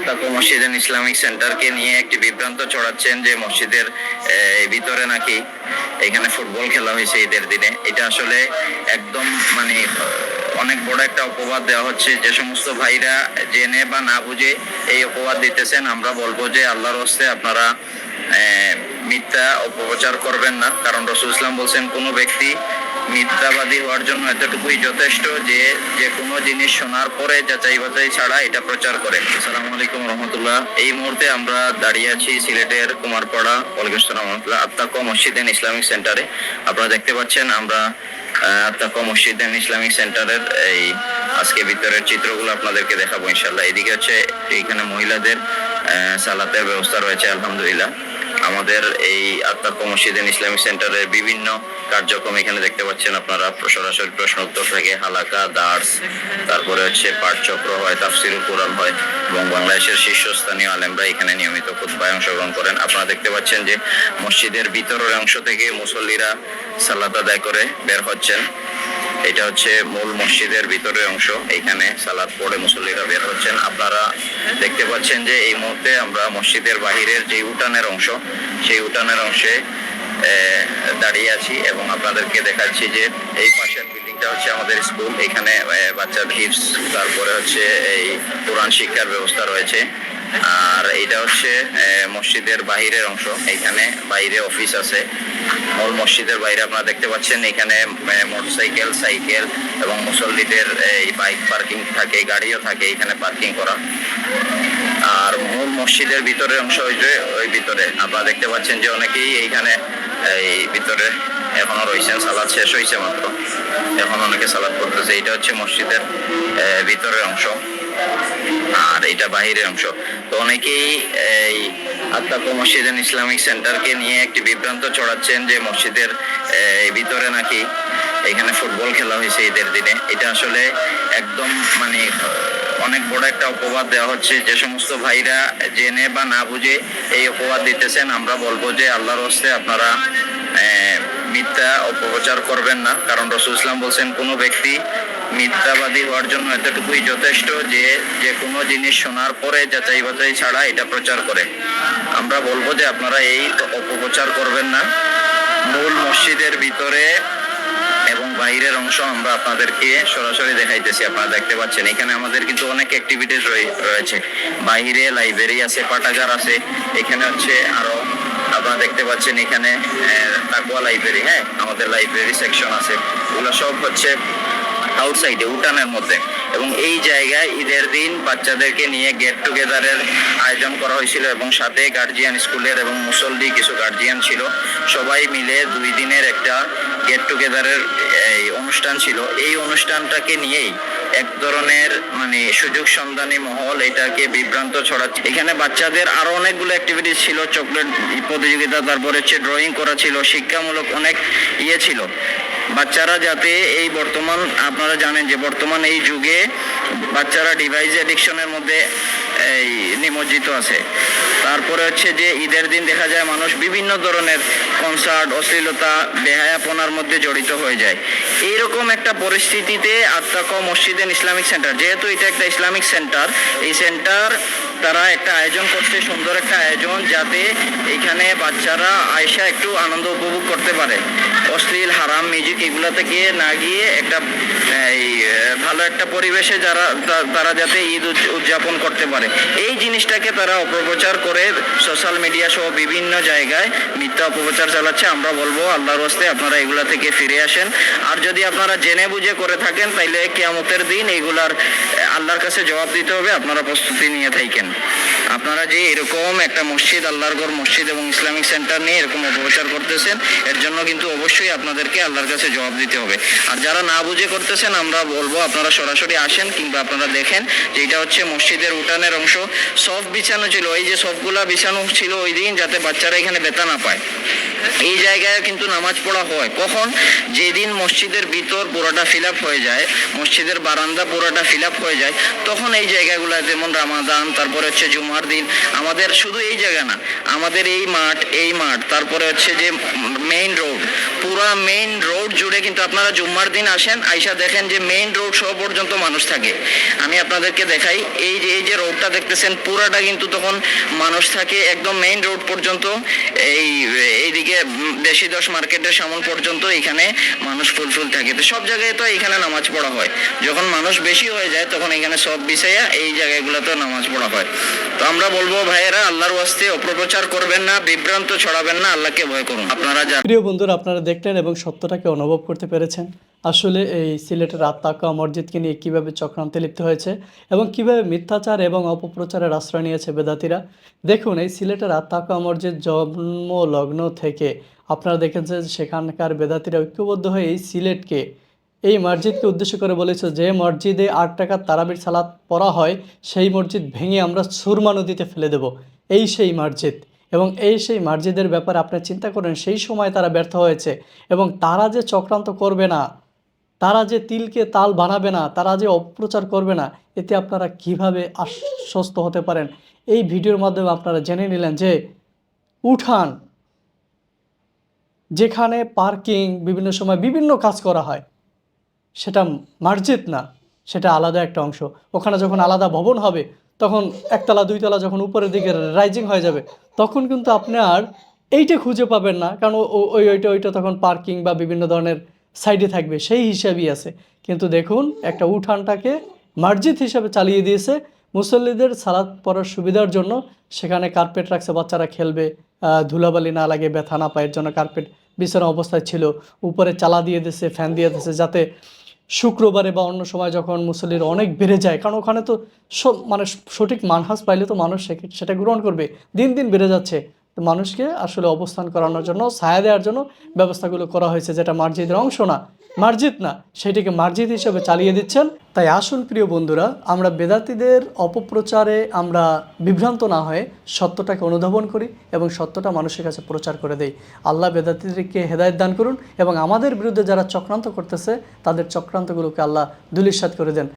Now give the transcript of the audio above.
আত্মাকু মসজিদ and Islamic সেন্টারকে নিয়ে একটি বিভ্রান্ত ছড়াচ্ছেন যে মসজিদের ভিতরে নাকি এখানে ফুটবল খেলা হয়েছে ঈদের দিনে। এটা আসলে একদম মানে অনেক বড় একটা অপবাদ দেওয়া হচ্ছে। যে সমস্ত ভাইরা জেনে বা না বুঝে এই অপবাদ দিতেছেন, আমরা বলব যে আল্লাহর হস্তে আপনারা মিথ্যা অপপ্রচার করবেন না। কারণ রসুল ইসলাম বলছেন, কোনো ব্যক্তি মিথ্যাবাদী হওয়ার জন্য এতটুকুই যথেষ্ট যে যে কোনো জিনিস শোনার পরে যাচাই বাছাই ছাড়া এটা প্রচার করে। আসসালামু আলাইকুম রহমতুল্লাহ। এই মুহূর্তে আমরা দাঁড়িয়ে আছি সিলেটের কুমারপাড়া আসসালাম রহমতুল্লাহ আত্মাক মসজিদ এন্ড ইসলামিক সেন্টারে। আপনারা দেখতে পাচ্ছেন আমরা আত্মাক মসজিদ এন্ড ইসলামিক সেন্টারের এই আজকে ভিতরের চিত্রগুলো আপনাদেরকে দেখাবো ইনশাল্লাহ এদিকে হচ্ছে এইখানে মহিলাদের আহ, সালাতের ব্যবস্থা রয়েছে আলহামদুলিল্লাহ। আমাদের এই আত্মাক মসজিদ এন্ড ইসলামিক সেন্টারের বিভিন্ন কার্যক্রম এখানে দেখতে পাচ্ছেন আপনারা। সরাসরি প্রশ্ন উত্তর থেকে হালাকা দার্স, তারপরে হচ্ছে পাঠচক্র হয় তাফসির কোরআন হয়, এবং বাংলাদেশের শীর্ষস্থানীয় আলেমরা এখানে নিয়মিত খুতবায় অংশগ্রহণ করেন। আপনারা দেখতে পাচ্ছেন যে মসজিদের ভিতরের অংশ থেকে মুসল্লিরা সালাত আদায় করে বের হচ্ছেন। এটা হচ্ছে মূল মসজিদের ভিতরের অংশ। এখানে সালাদ পড়ে মুসল্লিরা বের হচ্ছেন। আপনারা দেখতে পাচ্ছেন যে এই মুহূর্তে আমরা মসজিদের বাহিরের যে উঠানের অংশ সেই উঠানের অংশে দাঁড়িয়ে আছি এবং আপনাদেরকে দেখাচ্ছি যে এই পাশের বিল্ডিংটা হচ্ছে আমাদের স্কুল। এখানে আহ, বাচ্চাদের হিপস তারপরে হচ্ছে এই কোরআন শিক্ষার ব্যবস্থা রয়েছে। আর এটা হচ্ছে মসজিদের বাহিরের অংশ। এখানে বাইরে অফিস আছে। মূল মসজিদের বাইরে আপনারা দেখতে পাচ্ছেন এখানে মোটরসাইকেল, সাইকেল এবং মুসল্লিদের এই বাইক পার্কিং থাকে, গাড়িও থাকে এখানে পার্কিং করা। আর মূল মসজিদের ভিতরের অংশ হয়েছে ওই ভিতরে। আপনারা দেখতে পাচ্ছেন যে অনেকেই এইখানে, এই ভিতরে এখনও রয়েছেন সালাদ শেষ হয়েছে মাত্র। এখন অনেকে সালাদ করতেছে এটা হচ্ছে মসজিদের ভিতরের অংশ। আর এটা বাহিরের অংশ। তো অনেকেই এই আত্মাক মসজিদ ইসলামিক সেন্টারকে নিয়ে একটি বিভ্রান্ত ছড়াচ্ছেন যে মসজিদের ভিতরে নাকি এখানে ফুটবল খেলা হয়েছে ঈদের দিনে। এটা আসলে একদম মানে অনেক বড় একটা অপবাদ দেওয়া হচ্ছে। যে সমস্ত ভাইরা জেনে বা না বুঝে এই অপবাদ দিতেছেন, আমরা বলব যে আল্লাহর হস্তে আপনারা মিথ্যা অপপ্রচার করবেন না। কারণ রসুল ইসলাম বলছেন, কোনো ব্যক্তি মিথ্যাবাদী হওয়ার জন্য এতটুকুই যথেষ্ট যে যে কোনো জিনিস শোনার পরে যাচাই বাছাই ছাড়া এটা প্রচার করে। আমরা বলব যে আপনারা এই অপপ্রচার করবেন না। মূল মসজিদের ভিতরে এবং বাইরের অংশ আমরা আপনাদেরকে সরাসরি দেখাইতেছি, আপনারা দেখতে পাচ্ছেন। এখানে আমাদের কিন্তু অনেক অ্যাক্টিভিটিস রয়েছে। বাইরে লাইব্রেরি আছে, পাঠাগার আছে। এখানে হচ্ছে আরও আপনারা দেখতে পাচ্ছেন এখানে তাকুয়া লাইব্রেরি হ্যাঁ? আমাদের লাইব্রেরি সেকশন আছে। এগুলো সব হচ্ছে আউটসাইডে উঠানের মধ্যে। এবং এই জায়গায় ঈদের দিন বাচ্চাদেরকে নিয়ে গেট টুগেদারের আয়োজন করা হয়েছিল এবং সাথে গার্জিয়ান স্কুলের এবং মুসল্লি কিছু গার্জিয়ান ছিল। সবাই মিলে দুই দিনের একটা গেট টুগেদারের এই, অনুষ্ঠান ছিল। এই অনুষ্ঠানটাকে নিয়েই এক ধরনের মানে সুযোগ সন্ধানী মহল এটাকে বিভ্রান্ত ছড়াচ্ছে। এখানে বাচ্চাদের আরও অনেকগুলো অ্যাক্টিভিটিস ছিল চকলেট প্রতিযোগিতা, তারপরে হচ্ছে ড্রয়িং করা ছিল, শিক্ষামূলক অনেক ইয়ে ছিল। বাচ্চারা যাতে এই বর্তমান, আপনারা জানেন যে বর্তমান এই যুগে বাচ্চারা ডিভাইস অ্যাডিকশনের মধ্যে, এই, নিমজ্জিত আছে। তারপরে হচ্ছে যে ঈদের দিন দেখা যায় মানুষ বিভিন্ন ধরনের কনসার্ট অশ্লীলতা, বেহায়াপনার মধ্যে জড়িত হয়ে যায়। এইরকম একটা পরিস্থিতিতে আত্মাক মসজিদ ইসলামিক সেন্টার, যেহেতু এটা একটা ইসলামিক সেন্টার, এই সেন্টার তারা একটা আয়োজন করছে, সুন্দর একটা আয়োজন যাতে এখানে বাচ্চারা আয়সা একটু আনন্দ উপভোগ করতে পারে। অশ্লীল, হারাম মিউজিক এগুলো থেকে না গিয়ে একটা, এই, ভালো একটা পরিবেশে যারা তারা যাতে ঈদ উদ- উদযাপন করতে পারে। এই জিনিসটাকে তারা অপপ্রচার করে সোশ্যাল মিডিয়া সহ বিভিন্ন জায়গায় মিথ্যা অপপ্রচার চালাচ্ছে। আমরা বলব, আল্লাহর হস্তে আপনারা এগুলা থেকে ফিরে আসেন। আর যদি আপনারা জেনে বুঝে করে থাকেন, তাইলে কেয়ামতের দিন এগুলার, আল্লাহর কাছে জবাব দিতে হবে। আপনারা প্রস্তুতি নিয়ে থাকেন। আপনারা যে এরকম একটা মসজিদ, আল্লাহর ঘর, মসজিদ এবং ইসলামিক সেন্টার নিয়ে এরকম অপপ্রচার করতেছেন, এর জন্য কিন্তু অবশ্যই আপনাদেরকে আল্লাহর কাছে জবাব দিতে হবে। আর যারা না বুঝে করতেছেন, আমরা বলব আপনারা সরাসরি আসেন কিংবা আপনারা দেখেন যে এটা হচ্ছে মসজিদের উঠানের অংশ। সব বিছানো ছিল, এই যে সবগুলা বিছানো ছিল ওই দিন যাতে বাচ্চারা এখানে বেতা না পায়। এই জায়গায় কিন্তু নামাজ পড়া হয়। কখন? যেদিন মসজিদের ভিতর পুরোটা ফিল হয়ে যায়, মসজিদের বারান্দা পুরোটা ফিল হয়ে যায়, তখন এই জায়গাগুলো যেমন রামাদান, তারপরে হচ্ছে জুমার দিন। আমাদের শুধু এই জায়গা না, আমাদের এই মাঠ এই মাঠ, তারপরে হচ্ছে যে মেইন রোড পুরা মেইন রোড জুড়ে কিন্তু আপনারা জুম্মার দিন আসেন, আইসা দেখেন যে মেইন রোড সহ পর্যন্ত মানুষ থাকে। আমি আপনাদেরকে দেখাই, এই যে এই যে রোডটা দেখতেছেন, পুরাটা কিন্তু তখন মানুষ থাকে একদম মেইন রোড পর্যন্ত, এই, এইদিকে দেশি দশ মার্কেটের সামন পর্যন্ত এখানে মানুষ ফুল ফুলফুল থাকে। তো সব জায়গায় তো এখানে নামাজ পড়া হয়। যখন মানুষ বেশি হয়ে যায়, তখন এখানে সব বিষয়ে এই জায়গাগুলোতে নামাজ পড়া হয়। তো আমরা বলব, ভাইয়েরা, আল্লাহর ওয়াস্তে অপপ্রচার করবেন না, বিভ্রান্ত ছড়াবেন না, আল্লাহকে ভয় করুন। আপনারা যা প্রিয় বন্ধুরা, আপনারা দেখলেন এবং সত্যটাকে অনুভব করতে পেরেছেন। আসলে এই সিলেটের আত্মাকা মসজিদকে নিয়ে কীভাবে চক্রান্তে লিপ্ত হয়েছে এবং কীভাবে মিথ্যাচার এবং অপপ্রচারের আশ্রয় নিয়েছে বেদাতিরা। দেখুন, এই সিলেটের আত্মাকা মসজিদ জন্ম লগ্ন থেকে আপনারা দেখেছেন যে সেখানকার বেদাতিরা ঐক্যবদ্ধ হয়ে এই সিলেটকে এই মসজিদকে উদ্দেশ্য করে বলেছে যে মসজিদে আট টাকার তারাবির সালাত পড়া হয়, সেই মসজিদ ভেঙে আমরা সুরমা নদীতে ফেলে দেব। এই সেই মসজিদ। এবং এই সেই মসজিদের ব্যাপারে আপনি চিন্তা করেন, সেই সময় তারা ব্যর্থ হয়েছে এবং তারা যে চক্রান্ত করবে না, তারা যে তিলকে তাল বানাবে না, তারা যে অপপ্রচার করবে না, এতে আপনারা কীভাবে আশ্বস্ত হতে পারেন? এই ভিডিওর মাধ্যমে আপনারা জেনে নিলেন যে উঠান, যেখানে পার্কিং, বিভিন্ন সময় বিভিন্ন কাজ করা হয় সেটা মসজিদ না, সেটা আলাদা একটা অংশ। ওখানে যখন আলাদা ভবন হবে, তখন একতলা, দুইতলা যখন উপরের দিকে রাইজিং হয়ে যাবে, তখন কিন্তু আপনার এইটা খুঁজে পাবেন না। কারণ ওই, ওইটা ওইটা তখন পার্কিং বা বিভিন্ন ধরনের সাইডে থাকবে, সেই হিসাবেই আছে। কিন্তু দেখুন, একটা উঠানটাকে মসজিদ হিসাবে চালিয়ে দিয়েছে। মুসল্লিদের সালাদ পড়ার সুবিধার জন্য সেখানে কার্পেট রাখছে, বাচ্চারা খেলবে ধুলাবালি না লাগে, ব্যথা না পায়ের জন্য কার্পেট বিছানা অবস্থায় ছিল, উপরে চালা দিয়ে দিয়েছে, ফ্যান দিয়ে দিয়েছে, যাতে শুক্রবারে বা অন্য সময় যখন মুসল্লির অনেক বেড়ে যায়, কারণ ওখানে তো মানে সঠিক মানহাজ পাইলে তো মানুষ সেটা গ্রহণ করবে। দিন দিন বেড়ে যাচ্ছে। তো মানুষকে আসলে অবস্থান করানোর জন্য, ছায়া দেওয়ার জন্য ব্যবস্থাগুলো করা হয়েছে, যেটা মার্জিদের অংশ না। মসজিদ না, সেটিকে মার্জিত হিসেবে চালিয়ে দিচ্ছেন। তাই আসুন প্রিয় বন্ধুরা, আমরা বেদাতিদের অপপ্রচারে আমরা বিভ্রান্ত না হয়ে সত্যটাকে অনুধাবন করি এবং সত্যটা মানুষের কাছে প্রচার করে দেই। আল্লাহ বেদাতিদেরকে হেদায়ত দান করুন এবং আমাদের বিরুদ্ধে যারা চক্রান্ত করতেছে, তাদের চক্রান্তগুলোকে আল্লাহ দুলিশাত করে দেন।